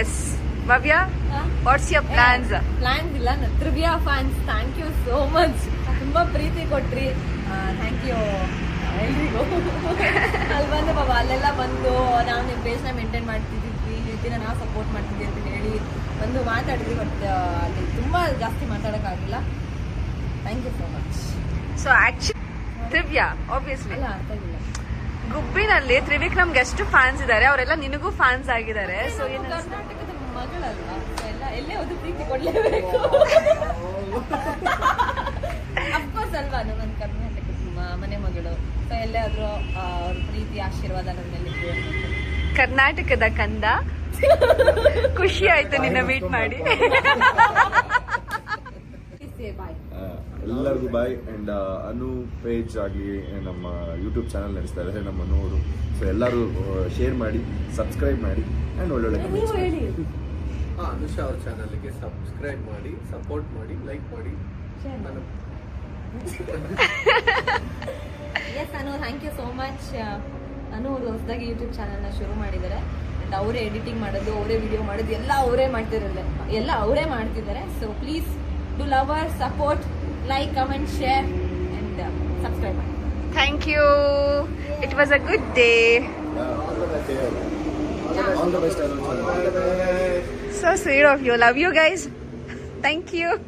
Yes Bhavya what's your plans plans ಇಲ್ಲ. Trivya fans thank you so much ತುಂಬಾ ಪ್ರೀತಿ ಕೊಟ್ರಿ. ಥ್ಯಾಂಕ್ ಯು ಎಲ್ರಿಗೂ. ಅಲ್ಲಿ ಬಂದು ಬಾಬಾ ಅಲ್ಲೆಲ್ಲ ಬಂದು ನಾವು ನಿಮ್ಮ ಪೇಜ್ನ ಮೇಂಟೈನ್ ಮಾಡ್ತಿದ್ವಿ. ಈ ರೀತಿನ ನಾವು ಸಪೋರ್ಟ್ ಮಾಡ್ತಿದ್ವಿ ಅಂತ ಹೇಳಿ ಬಂದು ಮಾತಾಡಿದ್ವಿ ಬಟ್ ಅಲ್ಲಿ ತುಂಬಾ ಜಾಸ್ತಿ ಮಾತಾಡೋಕ್ಕಾಗಿಲ್ಲ. Thank you so much so actually Trivya obviously ಅಲ್ಲ ಅರ್ಥ ಆಗಿಲ್ಲ. ಗುಬ್ಬಿನಲ್ಲಿ ತ್ರಿವಿಕ್ರಮ್ಗೆ ಎಷ್ಟು ಫ್ಯಾನ್ಸ್ ಇದ್ದಾರೆ ಅವರೆಲ್ಲ ನಿನಗೂ ಫ್ಯಾನ್ಸ್ ಆಗಿದ್ದಾರೆ. ಸೊ ಕರ್ನಾಟಕದ ಮಗಳಲ್ವಾ ಎಲ್ಲ ಎಲ್ಲೇ ಹೋದ್ರು ಪ್ರೀತಿ ಕೊಡ್ಲೇಬೇಕು. ಅಫ್ಕೋರ್ಸ್ ಅಲ್ವಾ ನಮ್ಮ ಕರ್ನಾಟಕದ ಮನೆ ಮಗಳು. ಸೊ ಎಲ್ಲೇ ಆದ್ರೂ ಅವ್ರ ಪ್ರೀತಿ ಆಶೀರ್ವಾದ ನನ್ನ ಮೇಲೆ ಅಂತ. ಕರ್ನಾಟಕದ ಕಂದ. ಖುಷಿ ಆಯ್ತು ನಿನ್ನ ಮೀಟ್ ಮಾಡಿ. ಎಲ್ಲರಿಗೂ ಬಾಯ್ ಅಂಡ್ ಅನು ಪೇಜ್ ಆಗಲಿ ನಮ್ಮ ಯೂಟ್ಯೂಬ್ ಚಾನಲ್ ನಡೆಸ್ತಾ ಇದ್ದಾರೆ ನಮ್ಮ ನೋಡು ಅವರು ಸೊ ಎಲ್ಲರೂ ಶೇರ್ ಮಾಡಿ ಸಬ್ಸ್ಕ್ರೈಬ್ ಮಾಡಿ ಅಂಡ್ ಒಳ್ಳೊಳ್ಳೆ ಅನುಷಾ ಅವ್ರ ಚಾನಲ್ಗೆ ಸಬ್ಸ್ಕ್ರೈಬ್ ಮಾಡಿ ಸಪೋರ್ಟ್ ಮಾಡಿ ಲೈಕ್ ಮಾಡಿ. Yes Anu thank you so much Anu ಅವರು ಹೊಸದಾಗಿ ಯೂಟ್ಯೂಬ್ ಚಾನಲ್ನ ಶುರು ಮಾಡಿದ್ದಾರೆ. ಅಂಡ್ ಅವರೇ ಎಡಿಟಿಂಗ್ ಮಾಡೋದು ಅವರೇ ವಿಡಿಯೋ ಮಾಡೋದು ಎಲ್ಲ ಅವರೇ ಮಾಡ್ತಿರಲ್ಲ ಎಲ್ಲ ಅವರೇ ಮಾಡ್ತಿದ್ದಾರೆ. So please do love us, support, like, comment, share, and uh, subscribe. Thank you. Yeah. It was a good day. So sweet of you. Love you guys. Thank you.